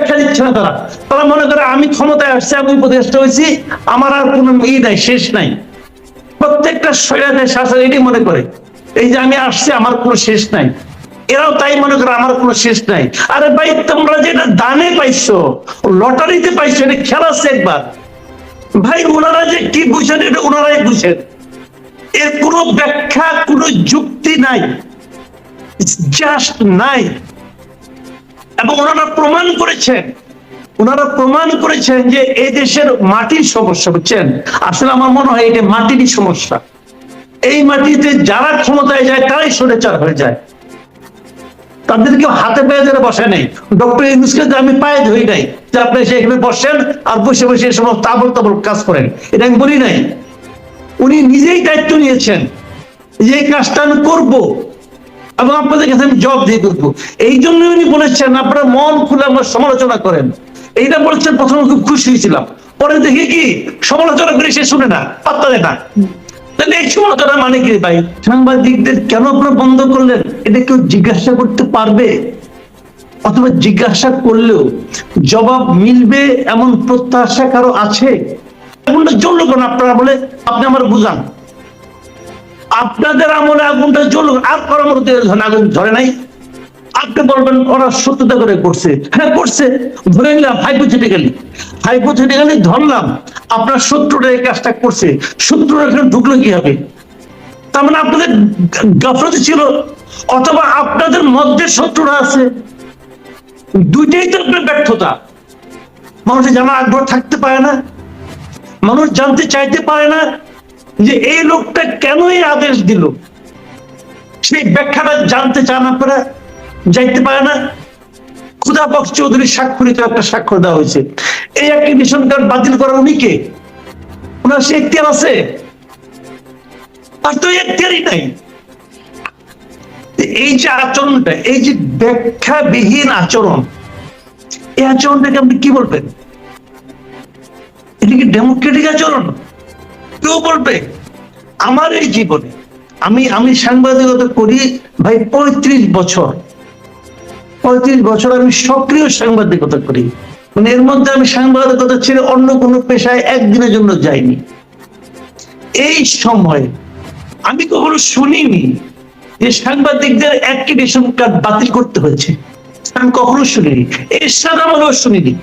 ব্যাখ্যা দিচ্ছে না তারা তারা মনে করে, আমি ক্ষমতায় আসছি, আমি উপদেষ্টা হয়েছি, আমার আর কোনো ই নাই, শেষ নাই। প্রত্যেকটা এটাই মনে করে, এই যে আমি আসছি, আমার কোনো শেষ নাই। এরাও তাই মনে করে, আমার কোনো শেষ নাই। আরে ভাই, তোমরা যেটা দানে পাইছো, লটারিতে পাইছো, এটা খেলাচ্ছে একবার। ভাই ওনারা যে কি বুঝেন, এটা ওনারাই বুঝেন। এর কোনো ব্যাখ্যা, কোনো যুক্তি নাই। জাস্ট নাই। এবং ওনারা প্রমাণ করেছেন। ওনারা প্রমাণ করেছেন যে এই দেশের মাটির সমস্যা, বুঝছেন? আসলে আমার মনে হয় এটা মাটিরই সমস্যা। এই মাটিতে যারা ক্ষমতায় যায়, তারাই সরেচার হয়ে যায়। তাদেরকে হাতে পায়ে ধরে বসে নেই। ডক্টর ইউনুসকে যে আমি পায়ে ধরি নাই যে আপনি সেখানে বসেন আর বসে বসে সমস্ত তাবল তাবল কাজ করেন। এটা আমি বলি নাই। উনি নিজেই দায়িত্ব নিয়েছেন যে কাজটা আমি করব। এবং আপনাদের কাছে আমি জব দিয়ে করব। এই জন্য উনি বলেছেন, আপনারা মন খুলে আমার সমালোচনা করেন। এইটা বলেছেন, প্রথমে খুব খুশি হয়েছিলাম। পরে দেখি কি, সমালোচনা করে সে শুনে না, পাত্তা দেয় না। তাহলে এই সমালোচনা মানে কি ভাই? সাংবাদিকদের কেন আপনারা বন্ধ করলেন? এটা কেউ জিজ্ঞাসা করতে পারবে? অথবা জিজ্ঞাসা করলেও জবাব মিলবে এমন প্রত্যাশা কারও আছে? এমনটা কেন আপনারা বলে, আপনি আমার বুঝান। আপনাদের আমলে আগুনটা জ্বলুক কারও মধ্যে আগুন ধরে নাই। আপনি বলবেন, ওরা সত্যতা করে করছে। হ্যাঁ করছে। ধরে নিলাম হাইপোথেটিক্যালি হাইপোথেটিক্যালি ধরলাম। আপনার শত্রুরা এই কাজটা করছে। শত্রুরা এখানে ঢুকলো কি হবে তার মানে আপনাদের গাফলতি ছিল? অথবা আপনাদের মধ্যে শত্রুরা আছে? দুইটাই তো আপনার ব্যর্থতা। মানুষের জানা আগ্রহ থাকতে পারে না। মানুষ জানতে চাইতে পারে না। যে এই লোকটা কেন এই আদেশ দিল? সেই ব্যাখ্যাটা জানতে চান আপনারা? যাইতে পারে না? খুদা বক্স চৌধুরী স্বাক্ষরিত একটা স্বাক্ষর দেওয়া হয়েছে। এই অ্যাক্টিভিশন কার্ড বাতিল করার উনি কে? ওনার সে এখতিয়ার আছে? আর তো এখতিয়ারই নাই। এই যে আচরণটা, এই যে ব্যাখ্যাবিহীন আচরণ, এই আচরণটাকে আপনি কি বলবেন? এটা কি ডেমোক্রেটিক আচরণ? কেউ বলবে, আমার এই জীবনে আমি আমি সাংবাদিকতা করি ভাই পঁয়ত্রিশ বছর। পঁয়ত্রিশ বছর আমি সক্রিয় সাংবাদিকতা করি। মানে এর মধ্যে আমি সাংবাদিকতা ছেড়ে অন্য কোনো পেশায় একদিনের জন্য যাইনি। এই সময় আমি কখনো শুনিনি যে সাংবাদিকদের অ্যাক্টিভেশন কার্ড বাতিল করতে হয়েছে। আমি কখনো শুনিনি। এরশাদ আমলেও শুনিনি।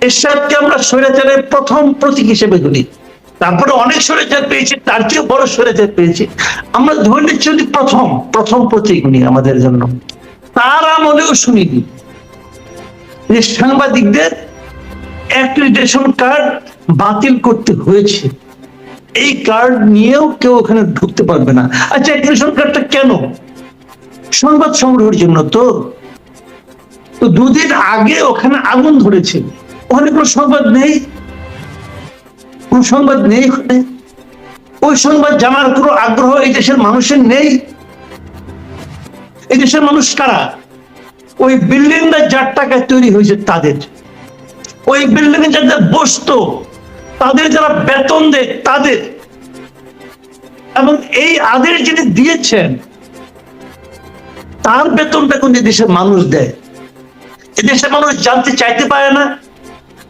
এরশাদকে আমরা স্বৈরাচারের প্রথম প্রতীক হিসেবে ধরি। তারপরে অনেক স্বৈরাচার পেয়েছি তার চেয়েও বড় স্বৈরাচার পেয়েছি আমরা ধরে নিচ্ছি প্রথম প্রথম প্রতীক উনি আমাদের জন্য। তার আমলেও শুনিনি। যে সাংবাদিকদের অ্যাক্রিডিটেশন কার্ড বাতিল করতে হয়েছে, এই কার্ড নিয়েও কেউ ওখানে ঢুকতে পারবে না। আচ্ছা অ্যাক্রিডিটেশন কার্ডটা কেন? সংবাদ সংগ্রহের জন্য তো। তো দুদিন আগে ওখানে আগুন ধরেছে। ওখানে কোনো সংবাদ নেই? কোন সংবাদ নেই ওই সংবাদ জানার কোনো আগ্রহ এই দেশের মানুষের নেই। এই দেশের মানুষ কারা? ওই বিল্ডিংটা যার টাকায় তৈরি হয়েছে তাদের। ওই বিল্ডিং এ যাদের বসতো, তাদের যারা বেতন দেয়, তাদের। এবং এই আদেশ যিনি দিয়েছেন, তার বেতনটা কোন দেশের মানুষ দেয়? এদেশের মানুষ জানতে চাইতে পারে না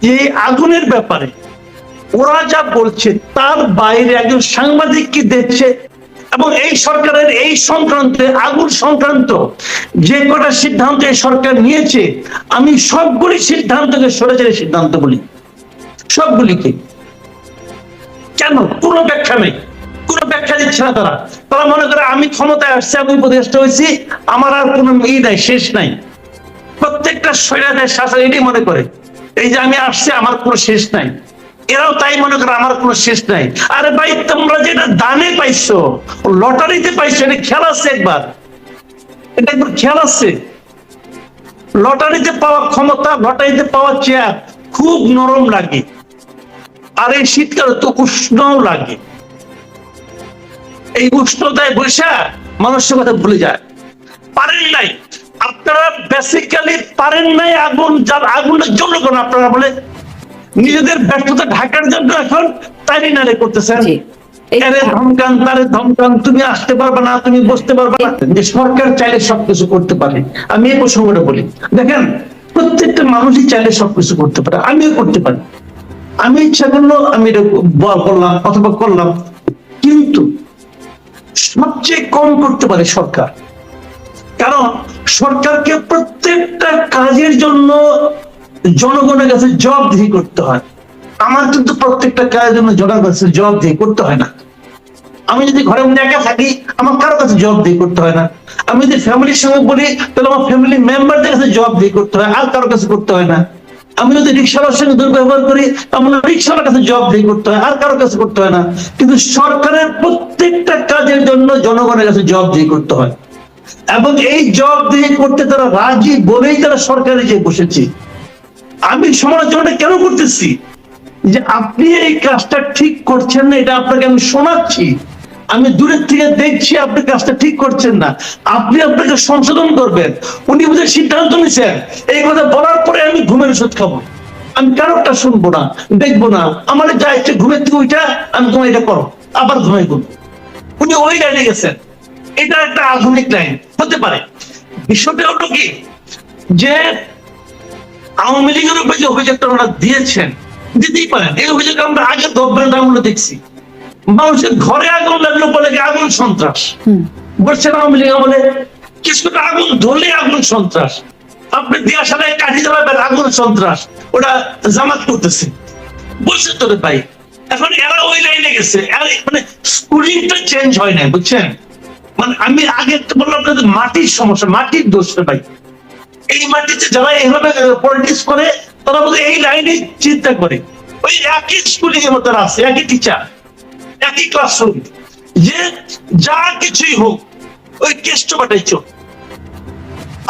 যে এই আগুনের ব্যাপারে ওরা যা বলছে তার বাইরে একজন সাংবাদিক কি দেখছে? এবং এই সরকারের এই সংক্রান্তে, আগুন সংক্রান্ত যে কটা সিদ্ধান্ত এই সরকার নিয়েছে, আমি সবগুলি সিদ্ধান্তকে সরেচারের সিদ্ধান্ত বলি। সবগুলিকে। কেন? কোনো ব্যাখ্যা নেই। কোনো ব্যাখ্যা দিচ্ছে না তারা। তারা মনে করে, আমি ক্ষমতায় আসছি, আমি উপদেষ্টা হয়েছি, আমার আর কোনো ই নাই, শেষ নাই। প্রত্যেকটা স্বৈরাচার শাসন এটাই মনে করে। এই যে আমি আসছি, আমার কোনো শেষ নাই। এরাও তাই মনে করে, আমার কোনো শেষ নাই। আরে ভাই, তোমরা যেটা দানে পাইছো, লটারিতে পাইছো, এটা খেয়াল আছে একবার? এটা একবার খেয়াল আছে। লটারিতে পাওয়া ক্ষমতা, লটারিতে পাওয়া চেয়ার খুব নরম লাগে। আর এই শীতকালে তো উষ্ণও লাগে। এই উষ্ণতায় বৈশা মানুষের কথা ভুলে যায়। পারেন নাই। আপনারা বেসিক্যালি পারেন নাই আগুন, যার জ্বলল কেন আপনারা বলে নিজেদের ব্যর্থতা ঢাকার জন্য এখন তাই নারে করতেছেন। আরে ধমকান তারে ধমকান তুমি আসতে পারবে না তুমি বসতে পারবে না। যে সরকার চাইলে সবকিছু করতে পারে। আমি এই প্রসঙ্গটা বলি। দেখেন প্রত্যেকটা মানুষই চাইলে সবকিছু করতে পারে। আমিও করতে পারি। আমি ইচ্ছা করল আমি এটা করলাম অথবা করলাম। কিন্তু সবচেয়ে কম করতে পারে সরকার। কারণ সরকারকে প্রত্যেকটা কাজের জন্য জনগণের কাছে জবাবদিহি করতে হয়। আমার কিন্তু প্রত্যেকটা কাজের জন্য জনগণের কাছে জবাবদিহি করতে হয় না। আমি যদি ঘরের মধ্যে একা থাকি, আমার কারও কাছে জবাবদিহি করতে হয় না। আমি যদি ফ্যামিলির সঙ্গে বলি, তাহলে আমার ফ্যামিলি মেম্বারদের কাছে জবাবদিহি করতে হয়, আর কারও কাছে করতে হয় না। আমি যদি রিক্সাওয়ালার সঙ্গে দুর্ব্যবহার করি, আমার রিক্সাওয়ালার কাছে জবাবদিহি করতে হয়, আর কারও কাছে করতে হয় না। কিন্তু সরকারের প্রত্যেকটা কাজের জন্য জনগণের কাছে জবাবদিহি করতে হয়। এবং এই জব দিয়ে করতে তারা রাজি বলেই তারা সরকারে যে বসেছে। আমি সমালোচনাটা কেন করতেছি? যে আপনি এই কাজটা ঠিক করছেন না, এটা আপনাকে আমি শোনাচ্ছি। আমি দূরের থেকে দেখছি আপনি কাজটা ঠিক করছেন না। আপনি আপনাকে সংশোধন করবেন। উনি বুঝে সিদ্ধান্ত নিছেন এই কথা বলার পরে আমি ঘুমের ওষুধ খাব। আমি কারোরটা শুনব না, দেখব না। আমার যা ইচ্ছে ঘুমের থেকে ওইটা আমি তোমার এটা করো। আবার ঘুমাই করব উনি ওই লাইনে গেছেন। এটা একটা আধুনিক লাইন হতে পারে। বিষয়টা হলো কি? যে আওয়ামী লীগের উপরে যে অভিযোগটা ওনারা দিয়েছেন দিতেই পারেন। এই অভিযোগ আমরা আগে দব্বের আমলে দেখছি। মানুষের ঘরে আগুন লাগল বলে আগুন সন্ত্রাস? বলছেন আওয়ামী লীগ আমলে কিছুটা আগুন ধরলে আগুন সন্ত্রাস। আপনি দিয়া সালায় কাঠি জ্বালাবেন আগুন সন্ত্রাস। ওটা জামাত করতেছে। বলছেন তোরে ভাই এখন এরা ওই লাইনে গেছে। মানে স্কুলিংটা চেঞ্জ হয় নাই বুঝছেন? মানে আমি আগে বললাম আপনাদের মাটির সমস্যা মাটির দোষ ভাই। এই মাটিতে যারা এইভাবে পলিটিক্স করে তারা বলতে এই লাইনে চিন্তা করে। ওই একই স্কুলিং এর মধ্যে আছে একই টিচার একই ক্লাসরুম যে যা কিছুই হোক ওই কেষ্ট চোখ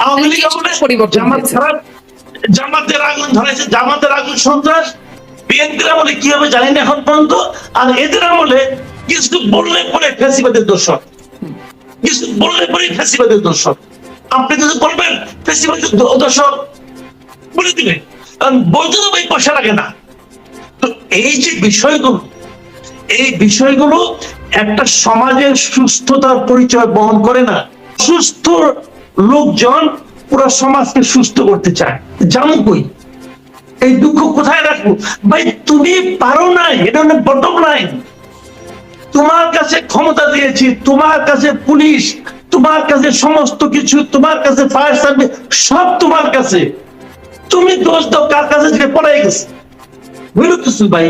আওয়ামী লীগ আমলে জামাত। খারাপ জামাতের আগুন ধরেছে জামাতের আগুন সন্ত্রাস। বিএনপির আমলে কি হবে জানি না এখন পর্যন্ত। আর এদের আমলে কিছু বললে পরে ফেসিবাদের দোষর কিছু বললে পরে ফেসিবাদের দোষর আপনি কিছু বলবেন? ফেসিবাদের দো- দোষর বলে দিবেন। ভাই পয়সা লাগে না। তো এই যে বিষয়গুলো, এই বিষয়গুলো একটা সমাজের সুস্থতার পরিচয় বহন করে না। সুস্থ লোকজন পুরো সমাজকে সুস্থ করতে চায়। জানো কই? এই দুঃখ কোথায় রাখব? ভাই, তুমি পারো নাই এটা হলো বটম লাইন তোমার কাছে ক্ষমতা দিয়েছি, তোমার কাছে পুলিশ তোমার কাছে সমস্ত কিছু, তোমার কাছে ফায়ার সার্ভিস সব তোমার কাছে। তুমি দোষ দাও, কার কাছে? যে পড়াই গেছে। বুঝলো কিছু ভাই?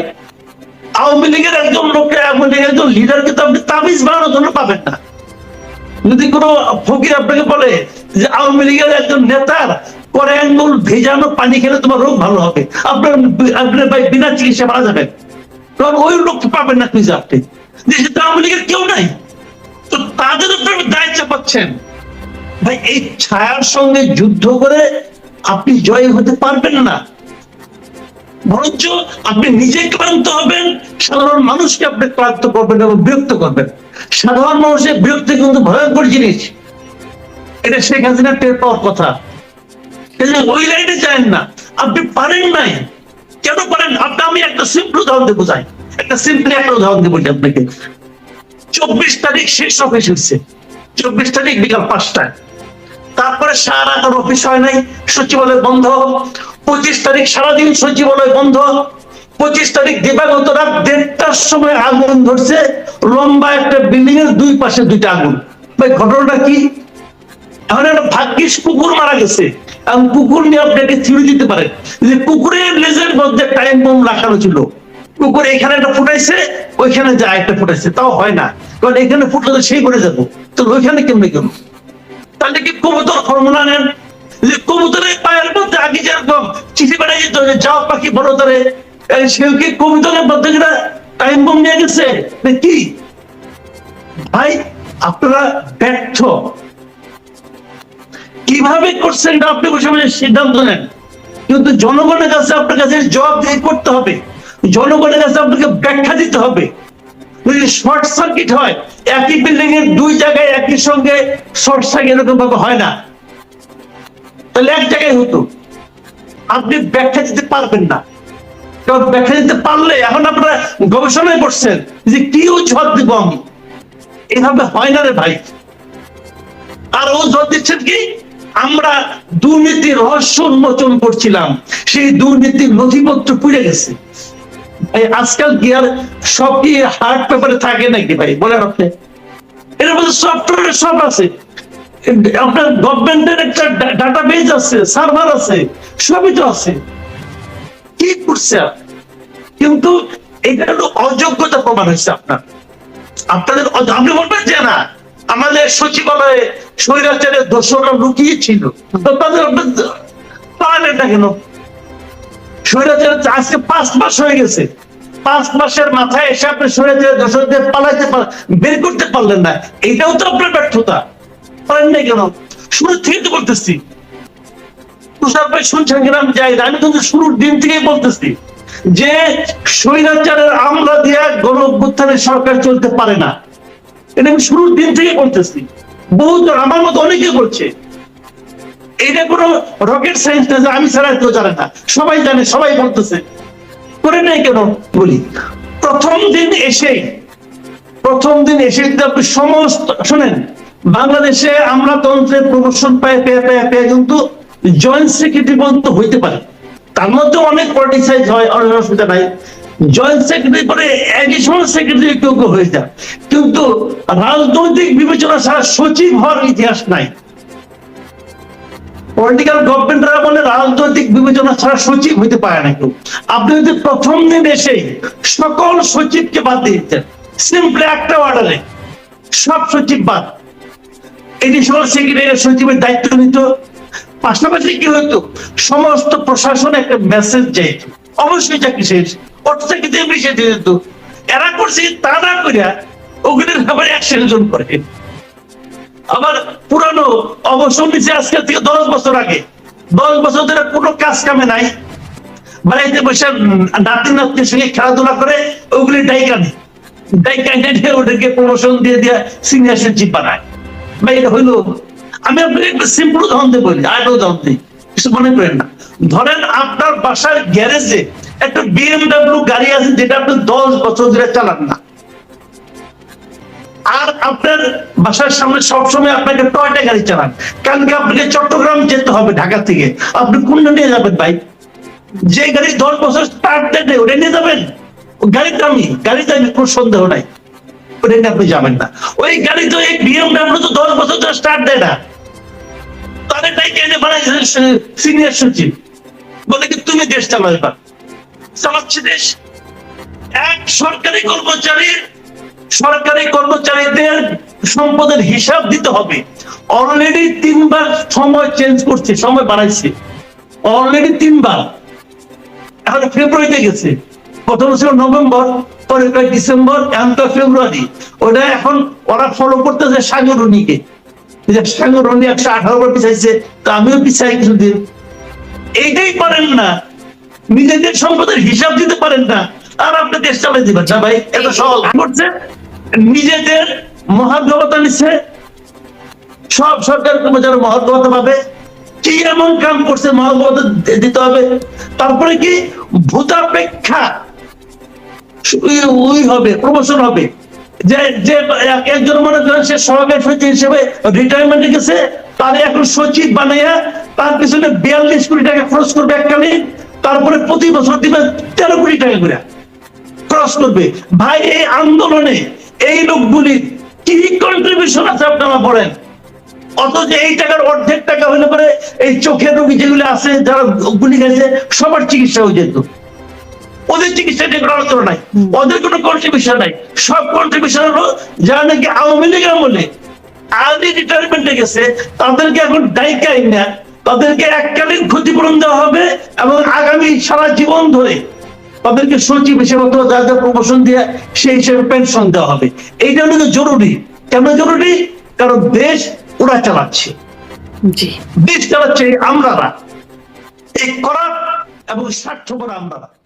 আওয়ামী লীগের একজন লোককে, আওয়ামী লীগের একজন লিডারকে তো আপনি তাবিজ বানানোর জন্য পাবেন না। যদি কোনো ফকির আপনাকে বলে যে আওয়ামী লীগের একজন নেতার পরে আঙ্গুল ভেজানো পানি খেলে তোমার রোগ ভালো হবে, আপনার আপনার ভাই বিনা চিকিৎসা মারা যাবেন। কারণ ওই লোক পাবেন না খুঁজে আপনি। দেশে তো আওয়ামী লীগের কেউ নাই। তো তাদের উপরে দায় চাপাচ্ছেন ভাই, এই ছায়ার সঙ্গে যুদ্ধ করে আপনি জয় হতে পারবেন না। বরঞ্চ আপনি নিজে ক্লান্ত হবেন, সাধারণ মানুষকে আপনি ক্লান্ত করবেন এবং বিরক্ত করবেন। সাধারণ মানুষের বিরক্তি কিন্তু ভয়ঙ্কর জিনিস। এটা শেখ হাসিনা টের পাওয়ার কথা। ওই লাইনে যায় না। আপনি পারেন নাই। কেন পারেন? আপনি আমি একটা সিম্পল উদাহরণ দিয়ে বোঝাই একটা সিম্পল একটা উদাহরণ দিয়ে বলি আপনাকে। চব্বিশ তারিখ শেষ অফিস হচ্ছে চব্বিশ তারিখ বিকাল পাঁচটায়। তারপরে সারা রাত অফিস হয় নাই, সচিবালয় বন্ধ। পঁচিশ তারিখ সারাদিন সচিবালয় বন্ধ। পঁচিশ তারিখ দিবাগত রাত দেড়টার সময় আগুন ধরছে। লম্বা একটা বিল্ডিং এর দুই পাশে দুইটা আগুন। ভাই, ঘটনাটা কি? এখন একটা ভাগ্যিস কুকুর মারা গেছে। এবং কুকুর নিয়ে আপনাকে থিওরি দিতে পারে যে কুকুরের লেজের মধ্যে টাইম বোম রাখানো ছিল। কুকুর এখানে একটা ফুটাইছে, ওইখানে যা একটা ফুটাইছে। তাও হয় না। কারণ এখানে ফুটলে সেই করে যাব। তো ওইখানে কেমনে তাহলে কি কবুতর ফর্মুলা নেন? যে কবুতরের পায়ের মধ্যে আগে যেরকম চিঠি বেড়াই যেত যে যাও পাখি বড় ধরে সেও কি কবুতরের টাইম নিয়ে গেছে? কি? ভাই, আপনারা ব্যর্থ। কীভাবে করছেন আপনি বসে সিদ্ধান্ত নেন। কিন্তু জনগণের কাছে আপনার কাছে জবাবদিহি করতে হবে। জনগণের কাছে আপনাকে ব্যাখ্যা দিতে হবে। যদি শর্ট সার্কিট হয়, একই বিল্ডিং এর দুই জায়গায় একই সঙ্গে শর্ট সার্কিট এরকম ভাবে হয় না। তাহলে এক জায়গায় হতো। আপনি ব্যাখ্যা দিতে পারবেন না। কারণ ব্যাখ্যা দিতে পারলে এখন আপনারা গবেষণায় করছেন যে কি দিব আমি? এভাবে হয় না রে ভাই। আর ও দিচ্ছেন কি? আমরা দুর্নীতির রহস্য উন্মোচন করছিলাম। সেই দুর্নীতির নথিপত্র পুড়ে গেছে। আজকাল কি আর সব কি হার্ড পেপারে থাকে নাকি ভাই? বলেন আপনি। এর মধ্যে সফটওয়্যার সব আছে। আপনার গভর্নমেন্টের একটা ডাটাবেজ আছে সার্ভার আছে, সবই তো আছে। কি করছে কিন্তু এটা হলো অযোগ্যতা প্রমাণ হয়েছে আপনার। আপনাদের আপনি বলবেন যে না, আমাদের সচিবালয়ে স্বৈরাচারের দোষরা লুকিয়ে ছিল তো তাদের পারলেন না কেন? আজকে পাঁচ মাস হয়ে গেছে। পাঁচ মাসের মাথায় এসে আপনি পালাইতে বের করতে পারলেন না। তো আপনার ব্যর্থতা। পারেন না কেন? শুরু থেকে তো করতেছি তুষার ভাই শুনছেন কিনা আমি যাই আমি কিন্তু শুরুর দিন থেকেই বলতেছি যে স্বৈরাচারের আমরা দিয়া গণ সরকার চলতে পারে না। এটা আমি শুরুর দিন থেকে করতেছি বহুত আমার মতো অনেকে করছে। এটা কোনো রকেট সায়েন্স না যে আমি ছাড়া কেউ জানে না। সবাই জানে, সবাই বলতেছে। করে নাই কেন? বলি। প্রথম দিন এসেই প্রথম দিন এসে যদি আপনি সমস্ত, শোনেন, বাংলাদেশে আমরা তন্ত্রের প্রমোশন পায়, পেয়ে পেয়ে পেয়ে কিন্তু জয়েন্ট সেক্রেটারি পর্যন্ত হইতে পারে। তার মধ্যে অনেক পলিটিসাইজ হয়, অনেক অসুবিধা নাই। জয়েন্ট সেক্রেটারি পরে অ্যাডিশনাল সেক্রেটারি কেউ কেউ হয়ে যায়। কিন্তু রাজনৈতিক বিবেচনা ছাড়া সচিব হওয়ার ইতিহাস নাই। পলিটিক্যাল গভর্নমেন্টরা বলে রাজনৈতিক বিবেচনা ছাড়া সচিব হইতে পারে না কেউ। আপনি যদি প্রথম দিন এসেই সকল সচিবকে বাদ দিয়ে দিতেন সিম্পলি একটা অর্ডারে সব সচিব বাদ। এডিশনাল সেক্রেটারি সচিবের দায়িত্ব নিত, পাশাপাশি কি হতো সমস্ত প্রশাসনে একটা মেসেজ যাইত অবশ্যই চাকরি শেষ অর্থ চাকরি দিয়ে বেশি দিয়ে দিত, এরা করছে, তা না করিয়া ওগুলির ব্যাপারে অ্যাকশন করে। আবার পুরানো অবসর নিচে আজকে থেকে দশ বছর আগে। দশ বছর ধরে কোনো কাজ কামে নাই। বাড়িতে বসে নাতি নাতির সঙ্গে খেলাধুলা করে ওগুলি ডাইকা নেই। ডাইকা এনে ওদেরকে প্রমোশন দিয়ে দিয়ে সিনিয়র সচিব বানায়। ভাই, এটা হইল, আমি আপনাকে একটা সিম্পল উদাহরণ দিয়ে বলি আর উদাহরণ দিই। কিছু মনে করেন না। ধরেন আপনার বাসার গ্যারেজে একটা বিএমডাব্লিউ গাড়ি আছে যেটা আপনি দশ বছর ধরে চালান না। আপনার বাসার সামনে সবসময় আপনাকে টয়টা গাড়ি চালান কালকে আপনাকে চট্টগ্রাম যেতে হবে ঢাকা থেকে। আপনি কোনটা নিয়ে যাবেন ভাই? যে গাড়ি দশ বছর স্টার্ট দেয় ওটা নিয়ে যাবেন? গাড়ির দামি গাড়ি দামি কোনো সন্দেহ নাই। ওটা নিয়ে আপনি যাবেন না। ওই গাড়ি তো এই বিএমডাব্লিউ তো দশ বছর ধরে স্টার্ট দেয় না। তাদের টাইকে এনে বানাইছে সিনিয়র সচিব? বলে কি তুমি দেশ চালাবে চালাচ্ছে দেশ। এক সরকারি কর্মচারীর সরকারি কর্মচারীদের সম্পদের হিসাব দিতে হবে। অলরেডি তিনবার সময় চেঞ্জ করছে সময় বাড়াইছে। অলরেডি তিনবার। এখন ফেব্রুয়ারিতে গেছে। প্রথম ছিল নভেম্বর পরে ডিসেম্বর এখন ফেব্রুয়ারি ওটা এখন ওরা ফলো করতেছে সাগরণীকে সাগরণী একশো আঠারো বার পিছাইছে তো আমিও পিছাই কিছুদিন। এইটাই পারেন না। নিজেদের সম্পদের হিসাব দিতে পারেন না। আর আপনি দেশ চালাই দিবেন না ভাই এত সহজ। করছে? নিজেদের মহাগ্রহতা নিচ্ছে। সব সরকার কর্মচারী মহাগ্রহতা পাবে। কি এমন কাম করছে মহাগ্রহতা দিতে হবে। তারপরে কি ভূতাপেক্ষা ওই- হবে, প্রমোশন হবে। যে যে একজন মনে করেন সে সচিব হিসেবে রিটায়ারমেন্টে গেছে, তার এখন সচিব বানাইয়া তার পিছনে বিয়াল্লিশ কোটি টাকা খরচ করবে এককালীন। তারপরে প্রতি বছর দিবে তেরো কোটি টাকা করে। ক্রস করবে। ভাই, এই আন্দোলনে এই লোকগুলির কি কন্ট্রিবিউশন আছে আপনারা বলেন? অথচ এই টাকার অর্ধেক টাকা হলে পরে এই চোখের রোগী যেগুলো আছে যারা গুলি গেছে সবার চিকিৎসা হয়ে যেত। ওদের চিকিৎসা নিয়ে কোনো নাই। ওদের কোনো কন্ট্রিবিউশন নাই। সব কন্ট্রিবিউশন হলো যারা নাকি আওয়ামী লীগ আমলে আর্লি রিটায়ারমেন্টে গেছে তাদেরকে এখন ডাইকাই না তাদেরকে এককালীন ক্ষতিপূরণ দেওয়া হবে এবং আগামী সারা জীবন ধরে তাদেরকে সচিব হিসেবে অথবা যাদের প্রমোশন দিয়ে সেই হিসেবে পেনশন দেওয়া হবে। এইটা হলো জরুরি। কেন জরুরি? কারণ দেশ ওরা চালাচ্ছে। জি। দেশ চালাচ্ছে আমরা এই করা এবং স্বার্থপর আমরা